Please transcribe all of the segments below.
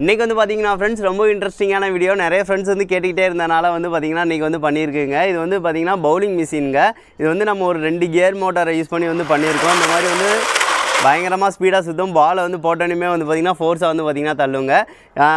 இன்றைக்கி வந்து பார்த்தீங்கன்னா ஃப்ரெண்ட்ஸ் ரொம்ப இன்ட்ரெஸ்டிங்கான வீடியோ நிறைய ஃப்ரெண்ட்ஸ் வந்து கேட்டுக்கிட்டே இருந்தனால வந்து பார்த்தீங்கன்னா இன்றைக்கி வந்து பண்ணியிருக்குங்க இது வந்து பார்த்திங்கன்னா பவுலிங் மிஷினுங்க இது வந்து நம்ம ஒரு ரெண்டு கியர் மோட்டாரை யூஸ் பண்ணி வந்து பண்ணியிருக்கோம் இந்த மாதிரி வந்து பயங்கரமாக ஸ்பீடாக சுற்றும் பாலை வந்து போட்டோனுமே வந்து பார்த்தீங்கன்னா ஃபோர்ஸாக வந்து பார்த்தீங்கன்னா தள்ளுங்க.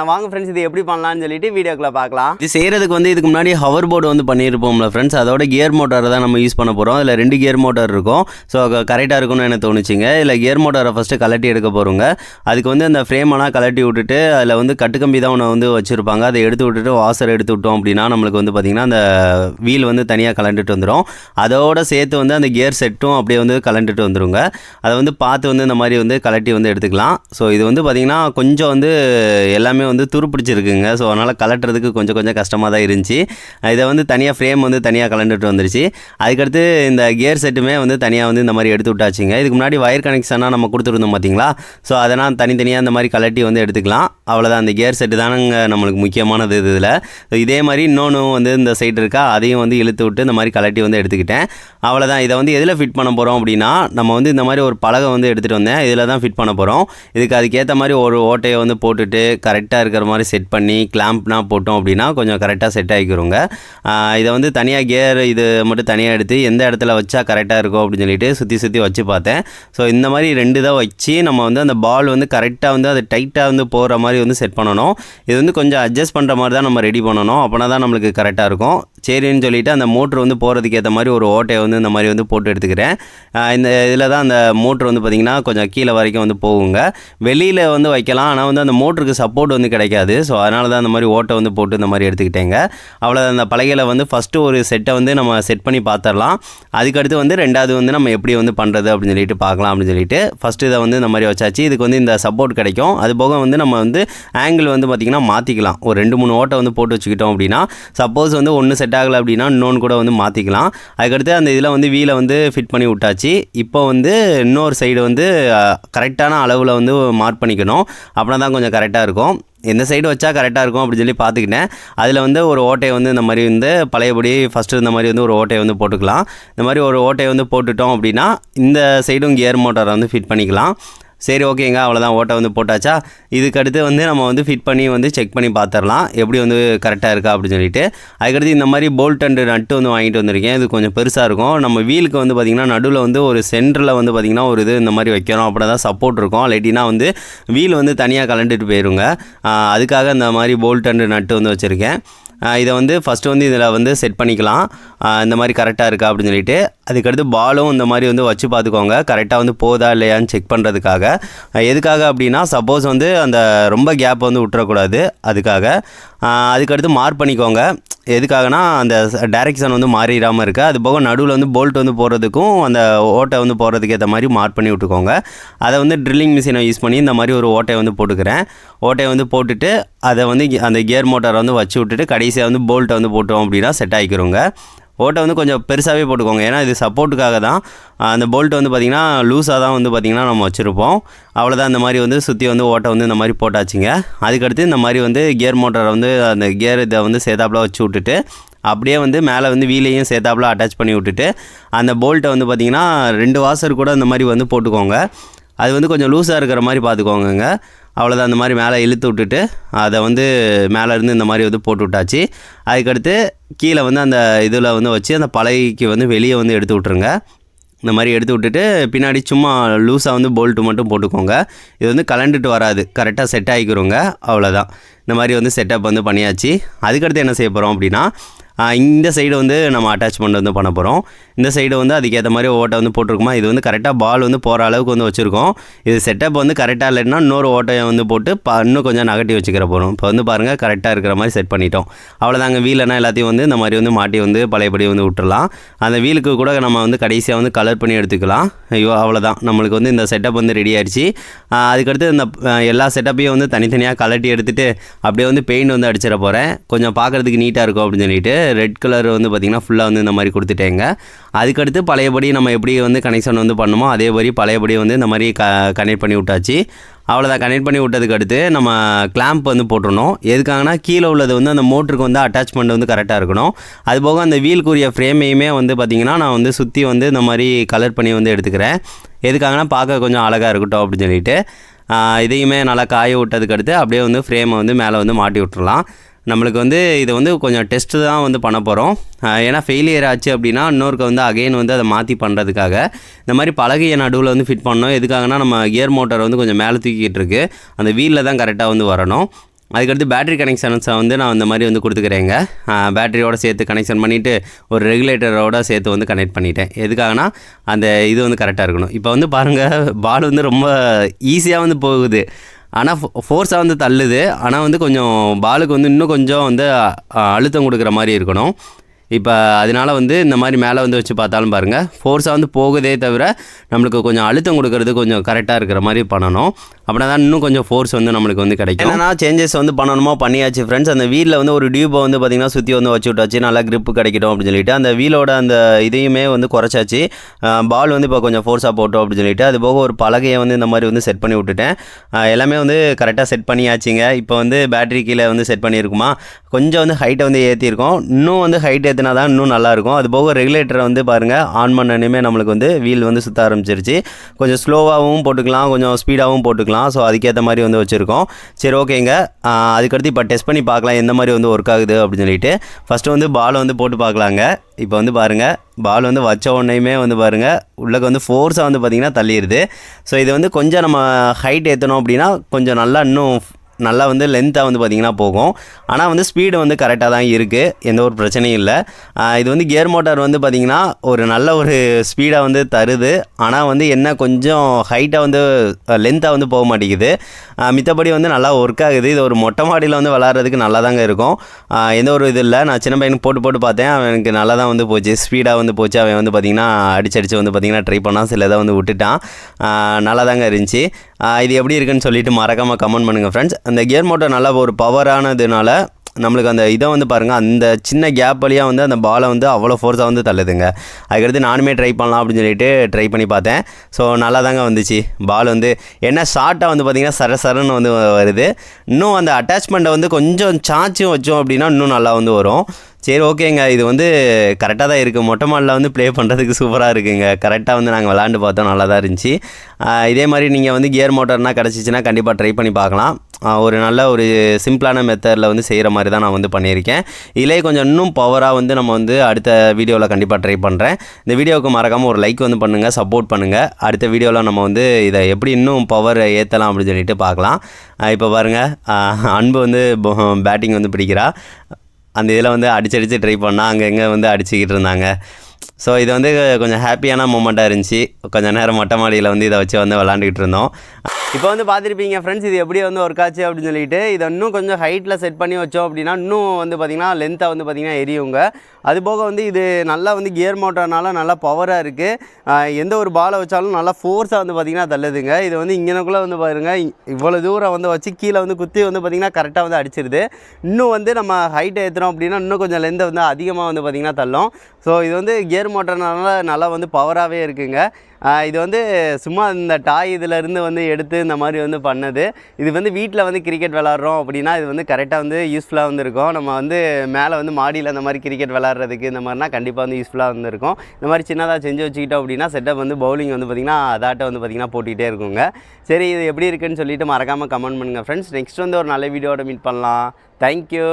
வாங்க ஃப்ரெண்ட்ஸ் இது எப்படி பண்ணலாம்னு சொல்லிட்டு வீடியோக்குள்ள பார்க்கலாம். இது செய்கிறதுக்கு வந்து இதுக்கு முன்னாடி ஹவர் போர்டு வந்து பண்ணியிருப்போம்ல ஃப்ரெண்ட்ஸ் அதோட கியர் மோட்டாரை தான் நம்ம யூஸ் பண்ண போகிறோம் அதில் ரெண்டு கியர் மோட்டார் இருக்கும். ஸோ கரெக்டாக இருக்கும்னு எனக்கு தோணுச்சுங்க. இல்லை கியர் மோட்டாரை ஃபஸ்ட்டு கலட்டி எடுக்க போகிறோங்க அதுக்கு வந்து அந்த ஃப்ரேமெல்லாம் கலட்டி விட்டுட்டு அதில் வந்து கட்டுக்கம்பி தான் ஒன்று வந்து வச்சுருப்பாங்க. அதை எடுத்து விட்டுட்டு வாசர் எடுத்து விட்டோம் அப்படின்னா நம்மளுக்கு வந்து பார்த்திங்கன்னா அந்த வீல் வந்து தனியாக கலண்டுட்டு வந்துடும் அதோட சேர்த்து வந்து அந்த கியர் செட்டும் அப்படியே வந்து கலண்டுட்டு வந்துருங்க. அதை வந்து பார்த்து வந்து இந்த மாதிரி வந்து கலட்டி வந்து எடுத்துக்கலாம். ஸோ இது வந்து பார்த்திங்கன்னா கொஞ்சம் வந்து எல்லாமே வந்து துருப்பிடிச்சிருக்குங்க. ஸோ அதனால் கலட்டுறதுக்கு கொஞ்சம் கொஞ்சம் கஷ்டமாக தான் இருந்துச்சு. இதை வந்து தனியாக ஃப்ரேம் வந்து தனியாக கலண்டுட்டு வந்துருச்சு. அதுக்கடுத்து இந்த கியர் செட்டுமே வந்து தனியாக வந்து இந்த மாதிரி எடுத்து விட்டாச்சுங்க. இதுக்கு முன்னாடி வயர் கனெக்ஷனாக நம்ம கொடுத்துருந்தோம் பார்த்தீங்களா ஸோ அதெல்லாம் தனித்தனியாக இந்த மாதிரி கலட்டி வந்து எடுத்துக்கலாம். அவ்வளோதான் அந்த கியர் செட்டு தானுங்க நம்மளுக்கு முக்கியமானது இது இதில். ஸோ இதே மாதிரி இன்னொன்று வந்து இந்த சைடு இருக்கா அதையும் வந்து இழுத்து விட்டு இந்த மாதிரி கலட்டி வந்து எடுத்துக்கிட்டேன். அவ்வளோதான் இதை வந்து எதில் ஃபிட் பண்ண போகிறோம் அப்படின்னா நம்ம வந்து இந்த மாதிரி ஒரு பலகை வந்து எடுத்துகிட்டு வந்தேன். இதில் தான் ஃபிட் பண்ண போகிறோம் இதுக்கு அதுக்கேற்ற மாதிரி ஒரு ஓட்டையை வந்து போட்டுட்டு கரெக்டாக இருக்கிற மாதிரி செட் பண்ணி கிளாம்ப்னா போட்டோம் அப்படின்னா கொஞ்சம் கரெக்டாக செட் ஆகிக்கிறோங்க இதை வந்து தனியாக கியர் இது மட்டும் தனியாக எடுத்து எந்த இடத்துல வச்சா கரெக்டாக இருக்கும் அப்படின்னு சொல்லிட்டு சுற்றி சுற்றி வச்சு பார்த்தேன். ஸோ இந்த மாதிரி ரெண்டு தான் வச்சு நம்ம வந்து அந்த பால் வந்து கரெக்டாக வந்து அது டைட்டாக வந்து போகிற மாதிரி வந்து செட் பண்ணணும். இது வந்து கொஞ்சம் அட்ஜஸ்ட் பண்ணுற மாதிரி தான் நம்ம ரெடி பண்ணணும். அப்போனா தான் நம்மளுக்கு கரெக்டாக இருக்கும். சரின்னு சொல்லிட்டு அந்த மோட்ரு வந்து போகிறதுக்கு ஏற்ற மாதிரி ஒரு ஓட்டையை வந்து இந்த மாதிரி வந்து போட்டு எடுத்துக்கிறேன். இந்த இதில் தான் அந்த மோட்ரு வந்து பார்த்திங்கன்னா கொஞ்சம் கீழே வரைக்கும் வந்து போகுங்க. வெளியில் வந்து வைக்கலாம். ஆனால் வந்து அந்த மோட்டருக்கு சப்போர்ட் வந்து கிடைக்காது. ஸோ அதனால தான் அந்த மாதிரி ஓட்டை வந்து போட்டு இந்த மாதிரி எடுத்துக்கிட்டேங்க. அவ்வளோ அந்த பலகையில் வந்து ஃபஸ்ட்டு ஒரு செட்டை வந்து நம்ம செட் பண்ணி பார்த்துடலாம் அதுக்கடுத்து வந்து ரெண்டாவது வந்து நம்ம எப்படி வந்து பண்ணுறது அப்படின்னு சொல்லிட்டு பார்க்கலாம் அப்படின்னு சொல்லிட்டு ஃபஸ்ட்டு இதை வந்து இந்த மாதிரி வச்சாச்சு. இதுக்கு வந்து இந்த சப்போர்ட் கிடைக்கும். அது போக வந்து நம்ம வந்து ஆங்கிள் வந்து பார்த்திங்கன்னா மாற்றிக்கலாம் ஒரு ரெண்டு மூணு ஓட்டை வந்து போட்டு வச்சுக்கிட்டோம் அப்படின்னா சப்போஸ் வந்து ஒன்று செட் ஆகலை அப்படின்னா இன்னொன்று கூட வந்து மாற்றிக்கலாம் அதுக்கடுத்து அந்த இதில் வந்து வீலை வந்து ஃபிட் பண்ணி விட்டாச்சு. இப்போ வந்து இன்னொரு சைடு வந்து கரெக்டான அளவில் வந்து மார்க் பண்ணிக்கணும். அப்படின்னா தான் கொஞ்சம் கரெக்டாக இருக்கும். எந்த சைடு வச்சா கரெக்டாக இருக்கும் அப்படின்னு சொல்லி பார்த்துக்கிட்டேன். அதில் வந்து ஒரு ஓட்டையை வந்து இந்த மாதிரி வந்து பழையபடி ஃபஸ்ட்டு இந்த மாதிரி வந்து ஒரு ஓட்டையை வந்து போட்டுக்கலாம். இந்த மாதிரி ஒரு ஓட்டையை வந்து போட்டுட்டோம் அப்படின்னா இந்த சைடும் கியர் மோட்டாரை வந்து ஃபிட் பண்ணிக்கலாம். சரி ஓகேங்க அவ்வளோதான் ஓட்டை வந்து போட்டாச்சா? இதுக்கடுத்து வந்து நம்ம வந்து ஃபிட் பண்ணி வந்து செக் பண்ணி பார்த்துடலாம் எப்படி வந்து கரெக்டாக இருக்கா அப்படின்னு சொல்லிட்டு. அதுக்கடுத்து இந்த மாதிரி போல்ட் அண்டு நட்டு வந்து வாங்கிட்டு வந்திருக்கேன். இது கொஞ்சம் பெருசாக இருக்கும். நம்ம வீலுக்கு வந்து பார்த்திங்கன்னா நடுவில் வந்து ஒரு சென்டரில் வந்து பார்த்திங்கன்னா ஒரு இது இந்த மாதிரி வைக்கிறோம். அப்படி தான் சப்போர்ட் இருக்கும். இல்லாட்டினா வந்து வீல் வந்து தனியாக கலண்டுட்டு போயிருங்க. அதுக்காக இந்த மாதிரி போல்ட் அண்டு நட்டு வந்து வச்சுருக்கேன். இதை வந்து ஃபஸ்ட்டு வந்து இதில் வந்து செட் பண்ணிக்கலாம். இந்த மாதிரி கரெக்டாக இருக்கா அப்படின்னு சொல்லிட்டு. அதுக்கடுத்து பாலும் இந்த மாதிரி வந்து வச்சு பார்த்துக்கோங்க. கரெக்டாக வந்து போதா இல்லையான்னு செக் பண்ணுறதுக்காக எதுக்காக அப்படின்னா சப்போஸ் வந்து அந்த ரொம்ப கேப் வந்து விட்டுறக்கூடாது. அதுக்காக. அதுக்கடுத்து மார்க் பண்ணிக்கோங்க. எதுக்காகனா அந்த டைரெக்ஷன் வந்து மாறிடாமல் இருக்குது அது போக நடுவில் வந்து போல்ட் வந்து போடுறதுக்கும் அந்த ஓட்டை வந்து போடுறதுக்கு ஏற்ற மாதிரி மார்க் பண்ணி விட்டுக்கோங்க. அதை வந்து ட்ரில்லிங் மிஷினை யூஸ் பண்ணி இந்த மாதிரி ஒரு ஓட்டையை வந்து போட்டுக்கிறேன். ஓட்டையை வந்து போட்டுட்டு அதை வந்து அந்த கியர் மோட்டாரை வந்து வச்சு விட்டுட்டு கடைசியாக வந்து போல்ட்டை வந்து போட்டோம் அப்படின்னா செட் ஆகிக்கிறோங்க ஓட்டை வந்து கொஞ்சம் பெருசாகவே போட்டுக்கோங்க. ஏன்னா இது சப்போர்ட்டுக்காக தான். அந்த போல்ட் வந்து பார்த்திங்கன்னா லூஸாக தான் வந்து பார்த்திங்கன்னா நம்ம வச்சுருப்போம். அவ்வளோதான் இந்த மாதிரி வந்து சுற்றி வந்து ஓட்டை வந்து இந்த மாதிரி போட்டாச்சுங்க. அதுக்கடுத்து இந்த மாதிரி வந்து கியர் மோட்டரை வந்து அந்த கியர் இதை வந்து சேதாப்பில் வச்சு விட்டுட்டு அப்படியே வந்து மேலே வந்து வீலையும் சேத்தாப்பில் அட்டாச் பண்ணி விட்டுட்டு அந்த போல்ட்டை வந்து பார்த்திங்கன்னா ரெண்டு வாசர் கூட இந்த மாதிரி வந்து போட்டுக்கோங்க. அது வந்து கொஞ்சம் லூஸாக இருக்கிற மாதிரி பார்த்துக்கோங்க அவ்வளோதான் அந்த மாதிரி மேலே இழுத்து விட்டுட்டு அதை வந்து மேலே இருந்து இந்த மாதிரி வந்து போட்டு விட்டாச்சு. அதுக்கடுத்து கீழே வந்து அந்த இதில் வந்து வச்சு அந்த பழகிக்கு வந்து வெளியே வந்து எடுத்து விட்ருங்க இந்த மாதிரி எடுத்து விட்டுட்டு பின்னாடி சும்மா லூஸாக வந்து போல்ட்டு மட்டும் போட்டுக்கோங்க. இது வந்து கலண்டுட்டு வராது. கரெக்டாக செட் ஆகிக்கிறோங்க அவ்வளோதான் இந்த மாதிரி வந்து செட்டப் வந்து பண்ணியாச்சு. அதுக்கடுத்து என்ன செய்ய போகிறோம் அப்படின்னா இந்த சைடு வந்து நம்ம அட்டாச்மெண்ட் வந்து பண்ண போகிறோம் இந்த சைடு வந்து அதுக்கேற்ற மாதிரி ஓட்டை வந்து போட்டிருக்குமா? இது வந்து கரெக்டாக பால் வந்து போகிற அளவுக்கு வந்து வச்சுருக்கோம். இது செட்டப் வந்து கரெக்டாக இல்லைன்னா இன்னொரு ஓட்டையை வந்து போட்டு ப இன்னும் கொஞ்சம் நகட்டி வச்சுக்கிற போகிறோம் இப்போ வந்து பாருங்கள் கரெக்டாக இருக்கிற மாதிரி செட் பண்ணிட்டோம். அவ்வளோதாங்க வீலனா எல்லாத்தையும் வந்து இந்த மாதிரி வந்து மாட்டி வந்து பழையபடி வந்து விட்டுறலாம். அந்த வீலுக்கு கூட நம்ம வந்து கடைசியாக வந்து கலர் பண்ணி எடுத்துக்கலாம். ஐயோ அவ்வளோதான் நம்மளுக்கு வந்து இந்த செட்டப் வந்து ரெடி ஆயிடுச்சு. அதுக்கடுத்து இந்த எல்லா செட்டப்பையும் வந்து தனித்தனியாக கலட்டி எடுத்துகிட்டு அப்படியே வந்து பெயிண்ட் வந்து அடிச்சிட போகிறேன் கொஞ்சம் பார்க்குறதுக்கு நீட்டாக இருக்கும் அப்படின்னு சொல்லிட்டு. ரெட் கலர் வந்து பார்த்திங்கன்னா ஃபுல்லாக வந்து இந்த மாதிரி கொடுத்துட்டேங்க. அதுக்கடுத்து பழையபடி நம்ம எப்படி வந்து கனெக்ஷன் வந்து பண்ணுமோ மாதிரி பழையபடி வந்து இந்த மாதிரி க கனெக்ட் பண்ணி விட்டாச்சு. அவ்வளோதான் கனெக்ட் பண்ணி விட்டதுக்கு அடுத்து நம்ம கிளாம்ப் வந்து போட்டுருணும் எதுக்காகனா கீழே உள்ளது வந்து அந்த மோட்டருக்கு வந்து அட்டாச்மெண்ட் வந்து கரெக்டாக இருக்கணும். அது போக அந்த வீலுக்குரிய ஃப்ரேமையுமே வந்து பார்த்திங்கன்னா நான் வந்து சுற்றி வந்து இந்த மாதிரி கலர் பண்ணி வந்து எடுத்துக்கிறேன். எதுக்காகனா பார்க்க கொஞ்சம் அழகாக இருக்கட்டும் அப்படின்னு சொல்லிட்டு. இதையுமே நல்லா காய விட்டதுக்கு அடுத்து அப்படியே வந்து ஃப்ரேமை வந்து மேலே வந்து மாட்டி விட்டுறலாம். நம்மளுக்கு வந்து இதை வந்து கொஞ்சம் டெஸ்ட்டு தான் வந்து பண்ண போகிறோம் ஏன்னா ஃபெயிலியர் ஆச்சு அப்படின்னா இன்னொருக்கு வந்து அகைன் வந்து அதை மாற்றி பண்ணுறதுக்காக இந்த மாதிரி பலகையை நடுவில் வந்து ஃபிட் பண்ணோம் எதுக்காகனா நம்ம கியர் மோட்டர் வந்து கொஞ்சம் மேலே தூக்கிட்டு இருக்கு. அந்த வீலில் தான் கரெக்டாக வந்து வரணும். அதுக்கடுத்து பேட்டரி கனெக்ஷன்ஸை வந்து நான் இந்த மாதிரி வந்து கொடுத்துக்கிறேங்க. பேட்டரியோட சேர்த்து கனெக்ஷன் பண்ணிவிட்டு ஒரு ரெகுலேட்டரோட சேர்த்து வந்து கனெக்ட் பண்ணிட்டேன். எதுக்காகனா அந்த இது வந்து கரெக்டாக இருக்கணும். இப்போ வந்து பாருங்கள் பால் வந்து ரொம்ப ஈஸியாக வந்து போகுது. ஆனால் ஃபோர்ஸாக வந்து தள்ளுது. ஆனால் வந்து கொஞ்சம் பாலுக்கு வந்து இன்னும் கொஞ்சம் வந்து அழுத்தம் கொடுக்குற மாதிரி இருக்கணும். இப்போ அதனால வந்து இந்த மாதிரி மேலே வந்து வச்சு பார்த்தாலும் பாருங்கள் ஃபோர்ஸாக வந்து போகுதே தவிர நம்மளுக்கு கொஞ்சம் அழுத்தம் கொடுக்கறது கொஞ்சம் கரெக்டாக இருக்கிற மாதிரி பண்ணணும். அப்படின்னா தான் இன்னும் கொஞ்சம் ஃபோர்ஸ் வந்து நம்மளுக்கு வந்து கிடைக்கும். ஏன்னா சேஞ்சஸ் வந்து பண்ணணுமோ பண்ணியாச்சு ஃப்ரெண்ட்ஸ் அந்த வீலில் வந்து ஒரு டியூப்பை வந்து பார்த்திங்கன்னா சுற்றி வந்து வச்சு விட்டாச்சு நல்லா கிரிப்பு கிடைக்கட்டும் அப்படின்னு சொல்லிட்டு அந்த வீலோட அந்த இதையுமே வந்து குறைச்சாச்சு. பால் வந்து இப்போ கொஞ்சம் ஃபோர்ஸாக போட்டோம் அப்படின்னு சொல்லிட்டு அது போக ஒரு பலகையை வந்து இந்த மாதிரி வந்து செட் பண்ணி விட்டுட்டேன். எல்லாமே வந்து கரெக்டாக செட் பண்ணியாச்சுங்க. இப்போ வந்து பேட்டரி கீழே வந்து செட் பண்ணியிருக்குமா? கொஞ்சம் வந்து ஹைட்டை வந்து ஏற்றிருக்கோம் இன்னும் வந்து ஹைட் ஏற்றினா தான் இன்னும் நல்லாயிருக்கும். அது போக ரெகுலேட்டரை வந்து பாருங்கள் ஆன் பண்ணனுமே நம்மளுக்கு வந்து வீல் வந்து சுற்ற ஆரம்பிச்சிருச்சு. கொஞ்சம் ஸ்லோவாகவும் போட்டுக்கலாம் கொஞ்சம் ஸ்பீடாகவும் போட்டுக்கலாம். ஸோ அதுக்கேற்ற மாதிரி வந்து வச்சுருக்கோம். சரி ஓகேங்க. அதுக்கடுத்து இப்போ டெஸ்ட் பண்ணி பார்க்கலாம் எந்த மாதிரி வந்து ஒர்க் ஆகுது அப்படின்னு சொல்லிட்டு. ஃபஸ்ட்டு வந்து பால் வந்து போட்டு பார்க்கலாங்க. இப்போ வந்து பாருங்கள் பால் வந்து வச்ச உடனேயுமே வந்து பாருங்கள் உள்ளக்க வந்து ஃபோர்ஸாக வந்து பார்த்திங்கன்னா தள்ளிடுது ஸோ இது வந்து கொஞ்சம் நம்ம ஹைட் ஏற்றணும் அப்படின்னா கொஞ்சம் நல்லா இன்னும் நல்லா வந்து லென்த்தாக வந்து பார்த்திங்கன்னா போகும். ஆனால் வந்து ஸ்பீடு வந்து கரெக்டாக தான் இருக்குது எந்த ஒரு பிரச்சனையும் இல்லை. இது வந்து கியர் மோட்டார் வந்து பார்த்திங்கன்னா ஒரு நல்ல ஒரு ஸ்பீடாக வந்து தருது. ஆனால் வந்து என்ன கொஞ்சம் ஹைட்டாக வந்து லென்த்தாக வந்து போக மாட்டேங்குது. மித்தபடி வந்து நல்லா ஒர்க் ஆகுது. இது ஒரு மொட்டை மாடியில் வந்து விளாட்றதுக்கு நல்லா தாங்க இருக்கும் எந்த ஒரு இது இல்லை. நான் சின்ன பையனுக்கு போட்டு போட்டு பார்த்தேன். அவனுக்கு நல்லா தான் வந்து போச்சு. ஸ்பீடாக வந்து போச்சு. அவன் வந்து பார்த்திங்கன்னா அடிச்சு அடித்து வந்து பார்த்திங்கன்னா ட்ரை பண்ணான். சில இதை வந்து விட்டுட்டான். நல்லா தாங்க இருந்துச்சு. இது எப்படி இருக்குன்னு சொல்லிட்டு மறக்காமல் கமெண்ட் பண்ணுங்கள் ஃப்ரெண்ட்ஸ் அந்த கியர் மோட்டர் நல்லா ஒரு பவரானதுனால நம்மளுக்கு அந்த இதை வந்து பாருங்கள் அந்த சின்ன கேப் வழியாக வந்து அந்த பாலை வந்து அவ்வளோ ஃபோர்ஸாக வந்து தள்ளுதுங்க. அதுக்கடுத்து நானுமே ட்ரை பண்ணலாம் அப்படின்னு சொல்லிட்டு ட்ரை பண்ணி பார்த்தேன். ஸோ நல்லா தாங்க வந்துச்சு. பால் வந்து என்ன ஷார்ட்டாக வந்து பார்த்திங்கன்னா சர சரன்னு வந்து வருது. இன்னும் அந்த அட்டாச்மெண்ட்டை வந்து கொஞ்சம் சாச்சும் வச்சோம் அப்படின்னா இன்னும் நல்லா வந்து வரும். சரி ஓகேங்க. இது வந்து கரெக்டாக தான் இருக்குது மொட்டை மாடில் வந்து ப்ளே பண்ணுறதுக்கு சூப்பராக இருக்குங்க. கரெக்டாக வந்து நாங்கள் விளாண்டு பார்த்தோம். நல்லா தான் இருந்துச்சு இதே மாதிரி நீங்கள் வந்து கியர் மோட்டர்னால் கிடச்சிச்சின்னா கண்டிப்பாக ட்ரை பண்ணி பார்க்கலாம். ஒரு நல்ல ஒரு சிம்பிளான மெத்தடில் வந்து செய்கிற மாதிரி தான் நான் வந்து பண்ணியிருக்கேன். இதிலே கொஞ்சம் இன்னும் பவராக வந்து நம்ம வந்து அடுத்த வீடியோவில் கண்டிப்பாக ட்ரை பண்ணுறேன் இந்த வீடியோவுக்கு மறக்காமல் ஒரு லைக் வந்து பண்ணுங்கள் சப்போர்ட் பண்ணுங்கள் அடுத்த வீடியோவில் நம்ம வந்து இதை எப்படி இன்னும் பவர் ஏற்றலாம் அப்படின்னு சொல்லிட்டு பார்க்கலாம். இப்போ பாருங்கள் அன்பு வந்து பேட்டிங் வந்து பிடிக்கிறா. அந்த இதில் வந்து அடிச்சு அடித்து ட்ரை பண்ணால் அங்கே எங்கே வந்து அடிச்சுக்கிட்டு இருந்தாங்க. ஸோ இது வந்து கொஞ்சம் ஹாப்பியான மூமெண்ட்டாக இருந்துச்சு. கொஞ்சம் நேரம் மொட்டை மாடியில் வந்து இதை வச்சு வந்து விளாண்டுக்கிட்டு இருந்தோம். இப்போ வந்து பார்த்துருப்பீங்க ஃப்ரெண்ட்ஸ் இது எப்படி வந்து ஒர்க் ஆச்சு அப்படின்னு சொல்லிட்டு இதை இன்னும் கொஞ்சம் ஹைட்டில் செட் பண்ணி வச்சோம் அப்படின்னா இன்னும் வந்து பார்த்திங்கன்னா லென்த்தாக வந்து பார்த்திங்கன்னா எரியுங்க. அதுபோக வந்து இது நல்லா வந்து கியர் மோட்டர்னால நல்லா பவராக இருக்குது எந்த ஒரு பாலை வச்சாலும் நல்லா ஃபோர்ஸாக வந்து பார்த்திங்கன்னா தள்ளுதுங்க. இது வந்து இங்கனக்குள்ளே வந்து பாருங்கள் இவ்வளோ தூரம் வந்து வச்சு கீழே வந்து குத்தி வந்து பார்த்திங்கன்னா கரெக்டாக வந்து அடிச்சிருது. இன்னும் வந்து நம்ம ஹைட்டை ஏற்றுறோம் அப்படின்னா இன்னும் கொஞ்சம் லெந்தை வந்து அதிகமாக வந்து பார்த்திங்கன்னா தள்ளும். ஸோ இது வந்து கியர் மோட்டர்னால நல்லா வந்து பவராகவே இருக்குங்க. இது வந்து சும்மா இந்த டாய் இதிலேருந்து வந்து எடுத்து இந்த மாதிரி வந்து பண்ணது. இது வந்து வீட்டில் வந்து கிரிக்கெட் விளாட்றோம் அப்படின்னா இது வந்து கரெக்டாக வந்து யூஸ்ஃபுல்லாக வந்து இருக்கும். நம்ம வந்து மேலே வந்து மாடியில் அந்த மாதிரி கிரிக்கெட் விளாட்றதுக்கு இந்த மாதிரினா கண்டிப்பாக வந்து யூஸ்ஃபுல்லாக வந்து இருக்கும். இந்த மாதிரி சின்னதாக செஞ்சு வச்சுக்கிட்டோம் அப்படின்னா செட்டப் வந்து பவுலிங் வந்து பார்த்திங்கன்னா அதாட்ட வந்து பார்த்திங்கன்னா போட்டுக்கிட்டே இருக்குங்க. சரி இது எப்படி இருக்குன்னு சொல்லிட்டு மறக்காமல் கமெண்ட் பண்ணுங்கள் ஃப்ரெண்ட்ஸ் நெக்ஸ்ட் வந்து ஒரு நல்ல வீடியோட மீட் பண்ணலாம். தேங்க்யூ